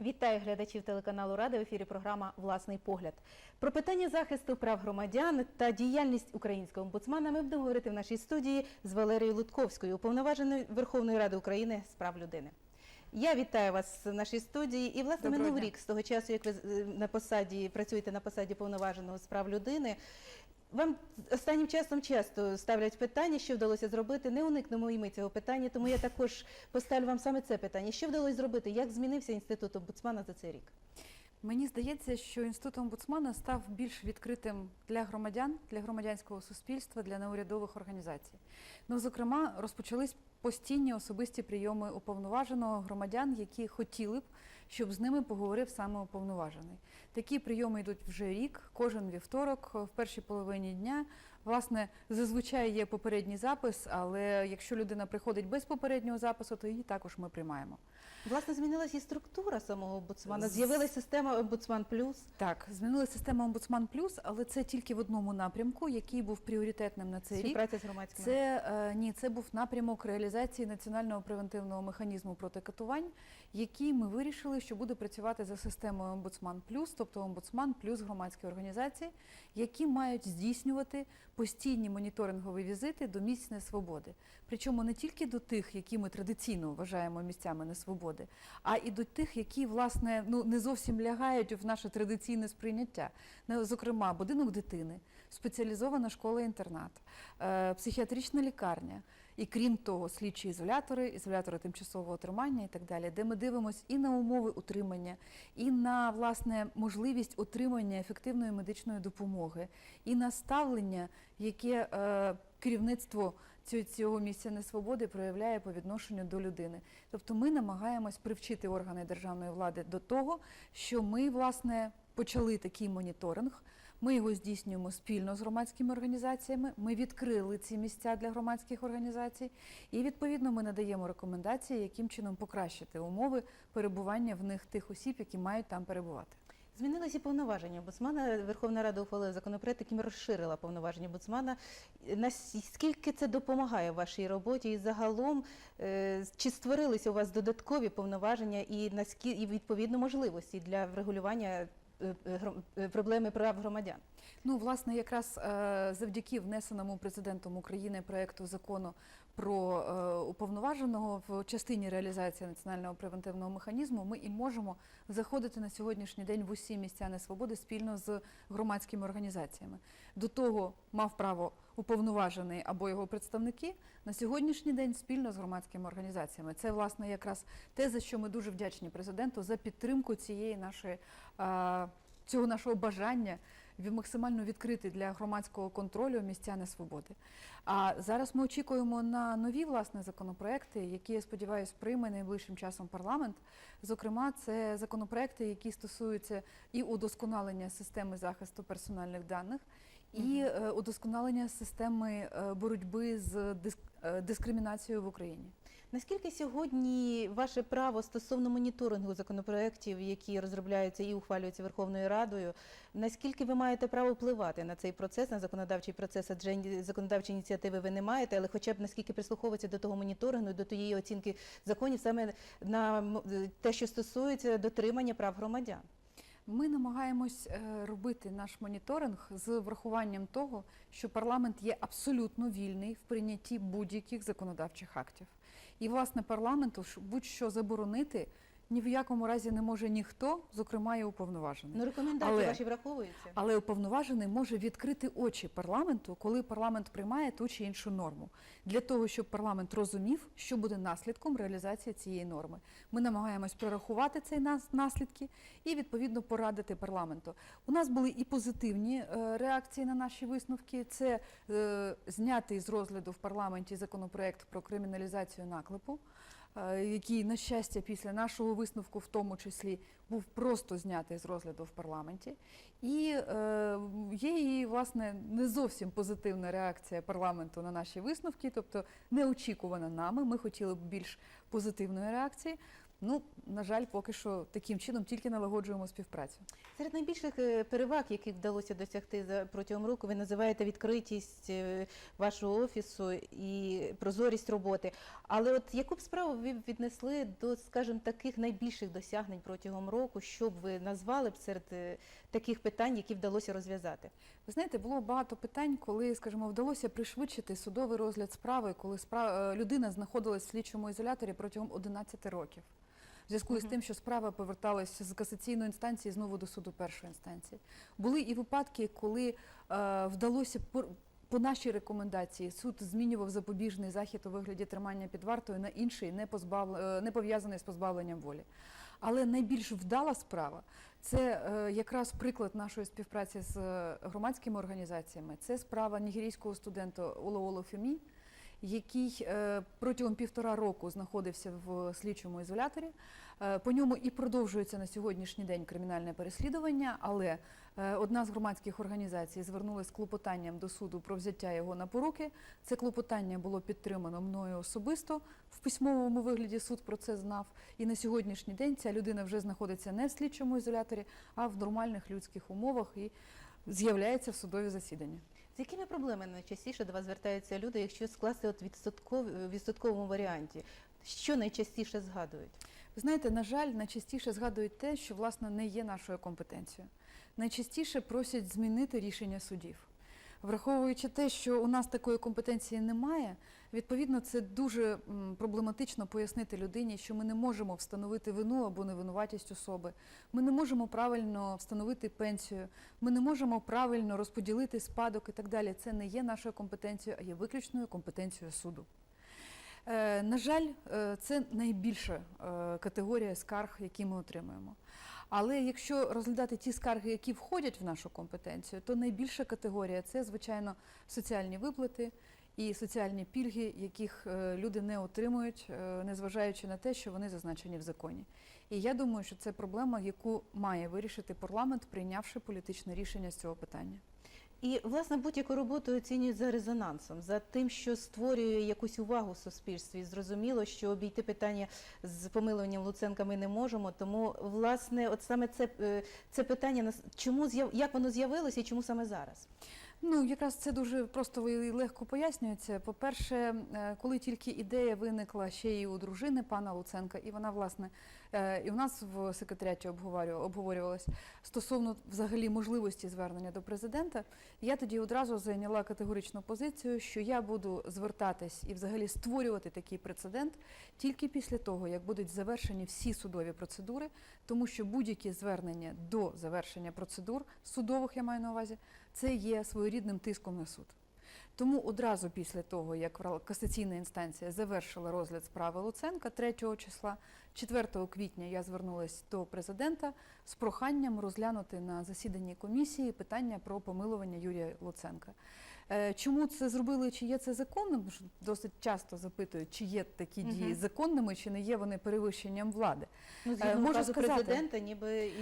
Вітаю глядачів телеканалу Рада в ефірі програма Власний погляд. Про питання захисту прав громадян та діяльність українського омбудсмана ми будемо говорити в нашій студії з Валерією Лутковською, уповноваженою Верховної Ради України з прав людини. Я вітаю вас в нашій студії. І власне Доброго минув дня. рік з того часу, як ви е, на посаді працюєте на посаді повноваженого з прав людини. Вам останнім часом часто ставлять питання, що вдалося зробити. Не уникнемо і ми цього питання, тому я також поставлю вам саме це питання. Що вдалося зробити? Як змінився інститут омбудсмана за цей рік? Мені здається, що інститут омбудсмана став більш відкритим для громадян, для громадянського суспільства, для неурядових організацій. Ну, зокрема, розпочались постійні особисті прийоми уповноваженого громадян, які хотіли б, щоб з ними поговорив саме уповноважений. Такі прийоми йдуть вже рік, кожен вівторок, в першій половині дня. Власне, зазвичай є попередній запис, але якщо людина приходить без попереднього запису, то її також ми приймаємо. Власне, змінилася і структура самого омбудсмана. З'явилася система омбудсман плюс. Так, змінили систему омбудсман плюс, але це тільки в одному напрямку, який був пріоритетним на цей рік. Співпраця з громадськими. Це е, ні, це був напрямок реалізації національного превентивного механізму проти катувань, який ми вирішили, що буде працювати за системою омбудсман плюс, тобто омбудсман плюс громадські організації, які мають здійснювати постійні моніторингові візити до місць несвободи. Причому не тільки до тих, які ми традиційно вважаємо місцями несвободи, а і до тих, які власне ну не зовсім лягають в наше традиційне сприйняття. Зокрема, будинок дитини, спеціалізована школа-інтернат, е, психіатрична лікарня. І крім того, слідчі ізолятори, ізолятори тимчасового тримання і так далі, де ми дивимося і на умови утримання, і на власне можливість отримання ефективної медичної допомоги, і на ставлення, яке е, керівництво цього, місця несвободи проявляє по відношенню до людини. Тобто ми намагаємось привчити органи державної влади до того, що ми власне почали такий моніторинг. Ми його здійснюємо спільно з громадськими організаціями. Ми відкрили ці місця для громадських організацій, і відповідно ми надаємо рекомендації, яким чином покращити умови перебування в них тих осіб, які мають там перебувати. Змінилися повноваження омбудсмана. Верховна Рада ухвалила законопроект, яким розширила повноваження омбудсмана. Наскільки це допомагає вашій роботі? І загалом е, чи створилися у вас додаткові повноваження і і відповідно можливості для врегулювання проблеми прав громадян? Ну, власне, якраз е, завдяки внесеному президентом України проекту закону про е, уповноваженого в частині реалізації національного превентивного механізму, ми і можемо заходити на сьогоднішній день в усі місця несвободи спільно з громадськими організаціями. До того мав право уповноважений або його представники на сьогоднішній день спільно з громадськими організаціями. Це власне якраз те, за що ми дуже вдячні президенту за підтримку цієї нашої е, цього нашого бажання максимально відкрити для громадського контролю місця несвободи. А зараз ми очікуємо на нові власне законопроекти, які я сподіваюся прийме найближчим часом парламент. Зокрема, це законопроекти, які стосуються і удосконалення системи захисту персональних даних, і е, удосконалення системи е, боротьби з е, дискримінацією в Україні. Наскільки сьогодні ваше право стосовно моніторингу законопроєктів, які розробляються і ухвалюються Верховною Радою, наскільки ви маєте право впливати на цей процес, на законодавчий процес? Адже законодавчі ініціативи ви не маєте, але хоча б наскільки прислуховується до того моніторингу, до тієї оцінки законів, саме на те, що стосується дотримання прав громадян? Ми намагаємось е, робити наш моніторинг з врахуванням того, що парламент є абсолютно вільний в прийнятті будь-яких законодавчих актів. І власне парламенту будь-що заборонити ні в якому разі не може ніхто, зокрема і уповноважений. Ну рекомендації Але- ваші враховуються. Але уповноважений може відкрити очі парламенту, коли парламент приймає ту чи іншу норму, для того, щоб парламент розумів, що буде наслідком реалізації цієї норми. Ми намагаємось прорахувати цей наслідки і відповідно порадити парламенту. У нас були і позитивні е, реакції на наші висновки. Це е, знятий з розгляду в парламенті законопроект про криміналізацію наклепу який, на щастя, після нашого висновку, в тому числі, був просто знятий з розгляду в парламенті. І е, є і, власне, не зовсім позитивна реакція парламенту на наші висновки, тобто неочікувана нами. Ми хотіли б більш позитивної реакції. Ну, на жаль, поки що таким чином тільки налагоджуємо співпрацю. Серед найбільших е, переваг, яких вдалося досягти за протягом року, ви називаєте відкритість е, вашого офісу і прозорість роботи. Але от яку б справу ви віднесли до, скажімо, таких найбільших досягнень протягом року, що б ви назвали б серед е, таких питань, які вдалося розв'язати? Ви знаєте, було багато питань, коли, скажімо, вдалося пришвидшити судовий розгляд справи, коли людина знаходилась в слідчому ізоляторі протягом 11 років. В зв'язку з тим, що справа поверталася з касаційної інстанції знову до суду першої інстанції. Були і випадки, коли е, вдалося по, нашій рекомендації суд змінював запобіжний захід у вигляді тримання під вартою на інший, не, позбав... е, не пов'язаний з позбавленням волі. Але найбільш вдала справа це е, якраз приклад нашої співпраці з громадськими організаціями. Це справа нігерійського студента Олооло Фемі, який е, протягом півтора року знаходився в слідчому ізоляторі. Е, По ньому і продовжується на сьогоднішній день кримінальне переслідування, але е, одна з громадських організацій звернулася з клопотанням до суду про взяття його на поруки. Це клопотання було підтримано мною особисто в письмовому вигляді. Суд про це знав. І на сьогоднішній день ця людина вже знаходиться не в слідчому ізоляторі, а в нормальних людських умовах і з'являється в судові засідання. Якими проблемами найчастіше до вас звертаються люди, якщо скласти от відсотков... відсотковому варіанті? Що найчастіше згадують? Ви знаєте, на жаль, найчастіше згадують те, що власне не є нашою компетенцією. Найчастіше просять змінити рішення судів. Враховуючи те, що у нас такої компетенції немає, відповідно, це дуже проблематично пояснити людині, що ми не можемо встановити вину або невинуватість особи. Ми не можемо правильно встановити пенсію, ми не можемо правильно розподілити спадок і так далі. Це не є нашою компетенцією, а є виключною компетенцією суду. Е, На жаль, е, це найбільша е, категорія скарг, які ми отримуємо. Але якщо розглядати ті скарги, які входять в нашу компетенцію, то найбільша категорія це, звичайно, соціальні виплати і соціальні пільги, яких е, люди не отримують, е, незважаючи на те, що вони зазначені в законі. І я думаю, що це проблема, яку має вирішити парламент, прийнявши політичне рішення з цього питання. І власне будь-яку роботу оцінюють за резонансом, за тим, що створює якусь увагу в суспільстві. Зрозуміло, що обійти питання з помилуванням Луценка ми не можемо. Тому, власне, от саме це, е, це питання чому як воно з'явилося і чому саме зараз? Ну, якраз це дуже просто і легко пояснюється. По-перше, е, коли тільки ідея виникла ще й у дружини пана Луценка, і вона, власне, е, і у нас в секретаріаті обговорю- обговорювалась стосовно взагалі можливості звернення до президента, я тоді одразу зайняла категоричну позицію, що я буду звертатись і взагалі створювати такий прецедент тільки після того, як будуть завершені всі судові процедури, тому що будь-які звернення до завершення процедур судових, я маю на увазі, це є своєрідним тиском на суд. Тому одразу після того, як касаційна інстанція завершила розгляд справи Луценка 3 числа, 4 квітня я звернулася до президента з проханням розглянути на засіданні комісії питання про помилування Юрія Луценка. Е, Чому це зробили, чи є це законним? Тому що досить часто запитують, чи є такі дії законними, чи не є вони перевищенням влади. Ну, Е, можу сказати- президента, ніби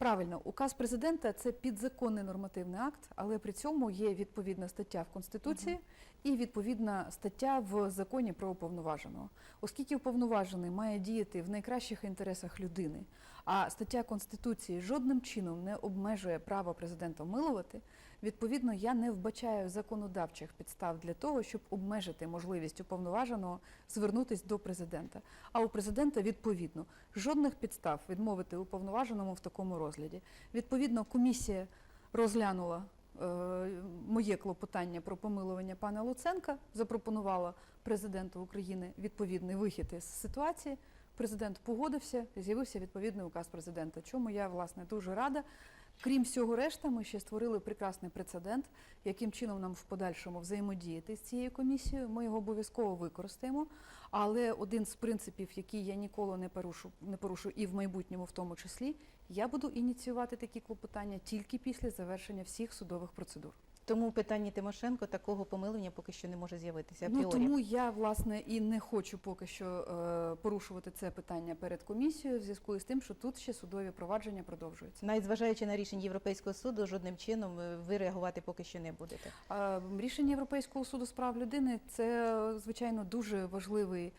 Правильно, указ президента це підзаконний нормативний акт, але при цьому є відповідна стаття в Конституції і відповідна стаття в законі про уповноваженого. Оскільки уповноважений має діяти в найкращих інтересах людини, а стаття Конституції жодним чином не обмежує право президента милувати, відповідно я не вбачаю законодавчих підстав для того, щоб обмежити можливість уповноваженого звернутись до президента. А у президента відповідно жодних підстав відмовити уповноваженому в такому розгляді. Відповідно, комісія розглянула е, моє клопотання про помилування пана Луценка, запропонувала президенту України відповідний вихід із ситуації. Президент погодився, з'явився відповідний указ президента. Чому я власне дуже рада. Крім всього решта, ми ще створили прекрасний прецедент, яким чином нам в подальшому взаємодіяти з цією комісією. Ми його обов'язково використаємо. Але один з принципів, який я ніколи не порушу, не порушу і в майбутньому, в тому числі, я буду ініціювати такі клопотання тільки після завершення всіх судових процедур. Тому у питанні Тимошенко такого помилення поки що не може з'явитися. Ну тому я власне і не хочу поки що е, порушувати це питання перед комісією в зв'язку з тим, що тут ще судові провадження продовжуються. Навіть зважаючи на рішення Європейського суду, жодним чином е, ви реагувати поки що не будете. Е, Рішення Європейського суду з прав людини це звичайно дуже важливий е,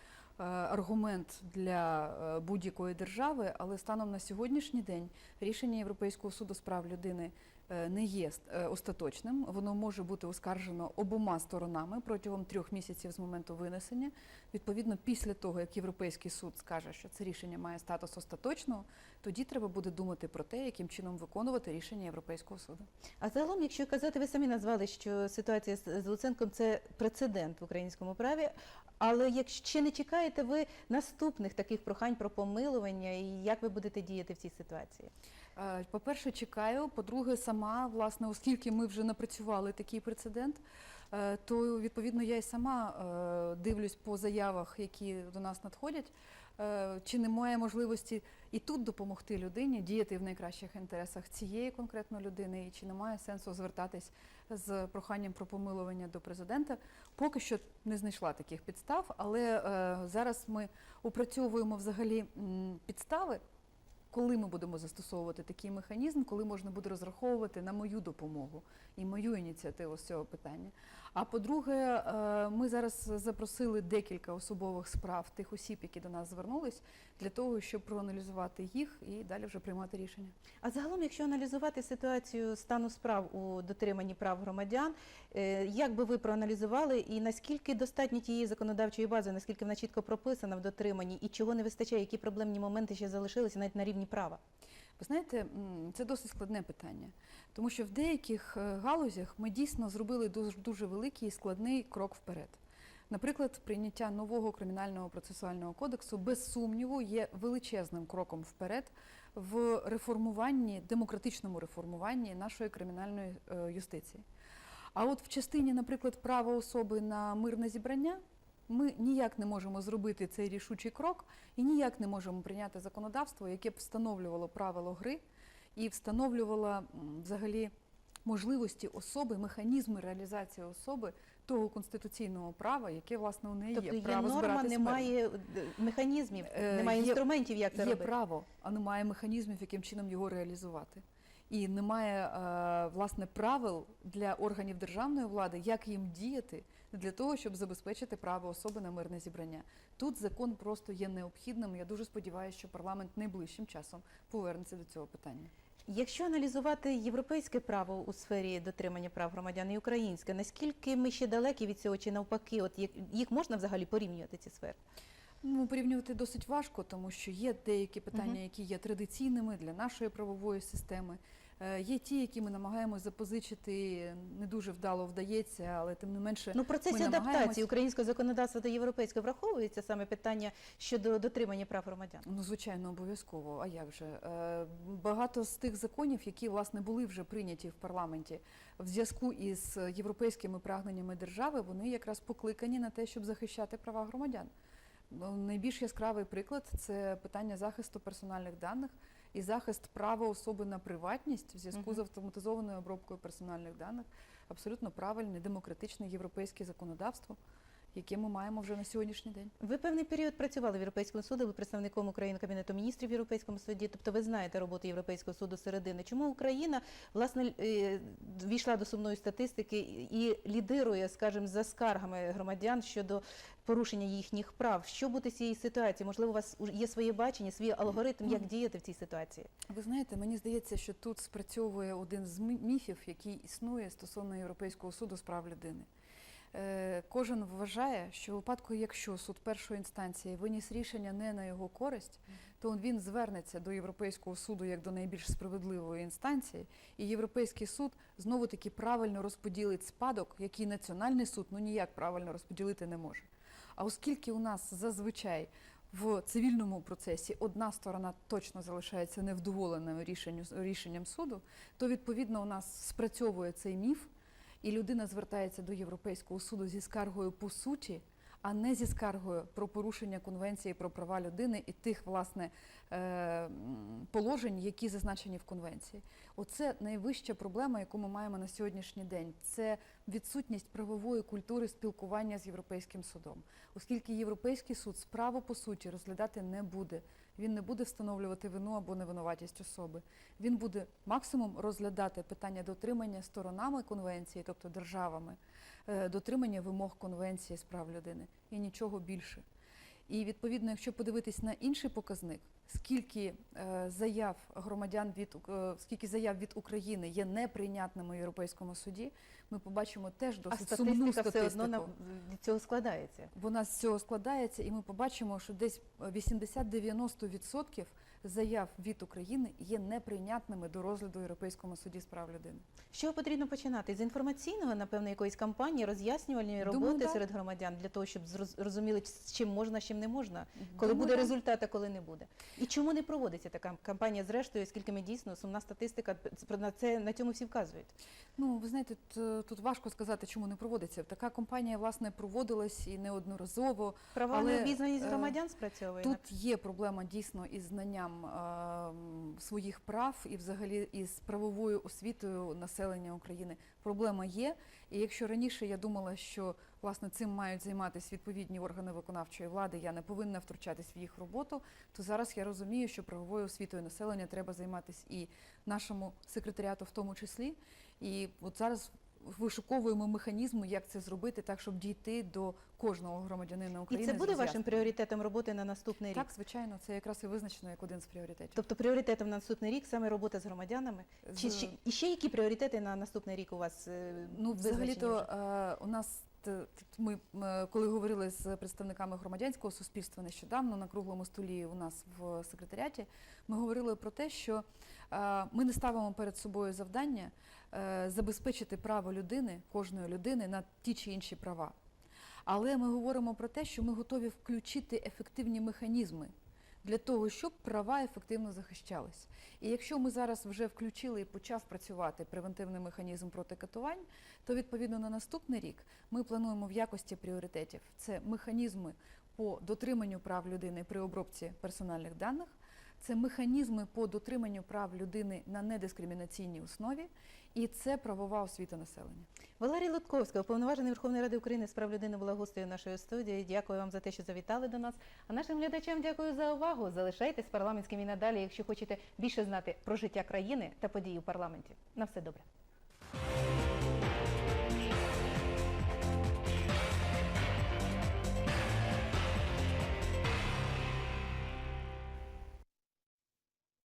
аргумент для е, будь-якої держави, але станом на сьогоднішній день рішення Європейського суду з прав людини не є е, остаточним. Воно може бути оскаржено обома сторонами протягом трьох місяців з моменту винесення. Відповідно, після того, як Європейський суд скаже, що це рішення має статус остаточного, тоді треба буде думати про те, яким чином виконувати рішення Європейського суду. А загалом, якщо казати, ви самі назвали, що ситуація з Луценком це прецедент в українському праві. Але якщо не чекаєте ви наступних таких прохань про помилування, і як ви будете діяти в цій ситуації? Е, По-перше, чекаю. По-друге, сама, власне, оскільки ми вже напрацювали такий прецедент, е, то відповідно я й сама е, дивлюсь по заявах, які до нас надходять. Чи немає можливості і тут допомогти людині діяти в найкращих інтересах цієї конкретно людини, і чи немає сенсу звертатись з проханням про помилування до президента? Поки що не знайшла таких підстав, але зараз ми опрацьовуємо взагалі підстави, коли ми будемо застосовувати такий механізм, коли можна буде розраховувати на мою допомогу і мою ініціативу з цього питання. А по-друге, е, ми зараз запросили декілька особових справ тих осіб, які до нас звернулись, для того, щоб проаналізувати їх і далі вже приймати рішення. А загалом, якщо аналізувати ситуацію стану справ у дотриманні прав громадян, е, як би ви проаналізували і наскільки достатньо тієї законодавчої бази, наскільки вона чітко прописана в дотриманні, і чого не вистачає, які проблемні моменти ще залишилися навіть на рівні права? Ви знаєте, це досить складне питання, тому що в деяких е, галузях ми дійсно зробили дуже, дуже великий і складний крок вперед. Наприклад, прийняття нового кримінального процесуального кодексу без сумніву є величезним кроком вперед в реформуванні, демократичному реформуванні нашої кримінальної е, юстиції. А от в частині, наприклад, права особи на мирне зібрання. Ми ніяк не можемо зробити цей рішучий крок і ніяк не можемо прийняти законодавство, яке б встановлювало правило гри і встановлювало взагалі можливості особи, механізми реалізації особи того конституційного права, яке власне у неї Тобто є є норма, збиратись немає механізмів, Е, немає є- інструментів, як це Є робити. право, а немає механізмів, яким чином його реалізувати. І немає е, власне правил для органів державної влади, як їм діяти для того, щоб забезпечити право особи на мирне зібрання. Тут закон просто є необхідним. Я дуже сподіваюся, що парламент найближчим часом повернеться до цього питання. Якщо аналізувати європейське право у сфері дотримання прав громадян і українське, наскільки ми ще далекі від цього, чи навпаки, от їх можна взагалі порівнювати ці сфери? Ну, порівнювати досить важко, тому що є деякі питання, які є традиційними для нашої правової системи. Е, Є ті, які ми намагаємось запозичити, не дуже вдало вдається, але тим не менше Ну, процесі Ми адаптації намагаємось- українського законодавства до європейського враховується саме питання щодо дотримання прав громадян. Ну, звичайно, обов'язково. А як же? Е, Багато з тих законів, які власне були вже прийняті в парламенті в зв'язку із європейськими прагненнями держави, вони якраз покликані на те, щоб захищати права громадян. Ну, Найбільш яскравий приклад це питання захисту персональних даних і захист права особи на приватність в зв'язку з автоматизованою обробкою персональних даних. Абсолютно правильне, демократичне європейське законодавство, яке ми маємо вже на сьогоднішній день. Ви певний період працювали в Європейському суді, ви представником України Кабінету міністрів в Європейському суді, тобто ви знаєте роботу Європейського суду середини. Чому Україна власне е, війшла до сумної статистики і лідирує, скажімо, за скаргами громадян щодо порушення їхніх прав? Що буде з цієї ситуації? Можливо, у вас є своє бачення, свій алгоритм, як діяти в цій ситуації? Ви знаєте, мені здається, що тут спрацьовує один з міфів, який існує стосовно Європейського суду з прав людини. Е, Кожен вважає, що у випадку, якщо суд першої інстанції виніс рішення не на його користь, то він звернеться до Європейського суду як до найбільш справедливої інстанції, і Європейський суд знову таки правильно розподілить спадок, який національний суд ну ніяк правильно розподілити не може. А оскільки у нас зазвичай в цивільному процесі одна сторона точно залишається невдоволеною рішенням суду, то відповідно у нас спрацьовує цей міф, і людина звертається до Європейського суду зі скаргою по суті, а не зі скаргою про порушення конвенції про права людини і тих власне е, положень, які зазначені в конвенції. Оце найвища проблема, яку ми маємо на сьогоднішній день. Це відсутність правової культури спілкування з європейським судом, оскільки європейський суд справу по суті розглядати не буде. Він не буде встановлювати вину або невинуватість особи. Він буде максимум розглядати питання дотримання сторонами конвенції, тобто державами, е, дотримання вимог конвенції з прав людини і нічого більше. І відповідно, якщо подивитись на інший показник, скільки е, заяв громадян від е, скільки заяв від України є неприйнятними в Європейському суді, ми побачимо теж А досить сумну статистика статистику. все одно від цього складається. Вона з цього складається, і ми побачимо, що десь 80-90% заяв від України є неприйнятними до розгляду в Європейському суді з прав людини. Чого потрібно починати? З інформаційного, напевно, якоїсь кампанії, роз'яснювальної Думаю, роботи так. серед громадян для того, щоб зроз- розуміли, з чим можна, з чим не можна, коли Думаю, буде результат, а коли не буде. І чому не проводиться така кампанія, зрештою, оскільки ми дійсно сумна статистика на це на цьому всі вказують. Ну, ви знаєте, тут важко сказати, чому не проводиться. Така кампанія, власне, проводилась і неодноразово. Права Але, необізнаність е, громадян спрацьовує. Тут є проблема дійсно із знанням е, своїх прав і взагалі із правовою освітою населення України. Проблема є. І якщо раніше я думала, що власне цим мають займатися відповідні органи виконавчої влади, я не повинна втручатись в їх роботу, то зараз я розумію, що правовою освітою населення треба займатися і нашому секретаріату в тому числі. І от зараз вишуковуємо механізми, як це зробити, так щоб дійти до кожного громадянина І України. це буде вашим пріоритетом роботи на наступний рік. Так, звичайно, це якраз і визначено як один з пріоритетів. Тобто пріоритетом на наступний рік саме робота з громадянами. Чи З- ще, і ще які пріоритети на наступний рік у вас? е, Ну, взагалі-то е, у нас ми е, коли говорили з представниками громадянського суспільства нещодавно на круглому столі у нас в секретаріаті, ми говорили про те, що е, ми не ставимо перед собою завдання е, забезпечити право людини, кожної людини на ті чи інші права. Але ми говоримо про те, що ми готові включити ефективні механізми для того, щоб права ефективно захищались. І якщо ми зараз вже включили і почав працювати превентивний механізм проти катувань, то відповідно на наступний рік ми плануємо в якості пріоритетів це механізми по дотриманню прав людини при обробці персональних даних, це механізми по дотриманню прав людини на недискримінаційній основі, і це правова освіта населення. Валерій Лутковська, уповноважений Верховної Ради України з прав людини, була гостею нашої студії. Дякую вам за те, що завітали до нас. А нашим глядачам дякую за увагу. Залишайтесь парламентським і надалі, якщо хочете більше знати про життя країни та події у парламенті. На все добре.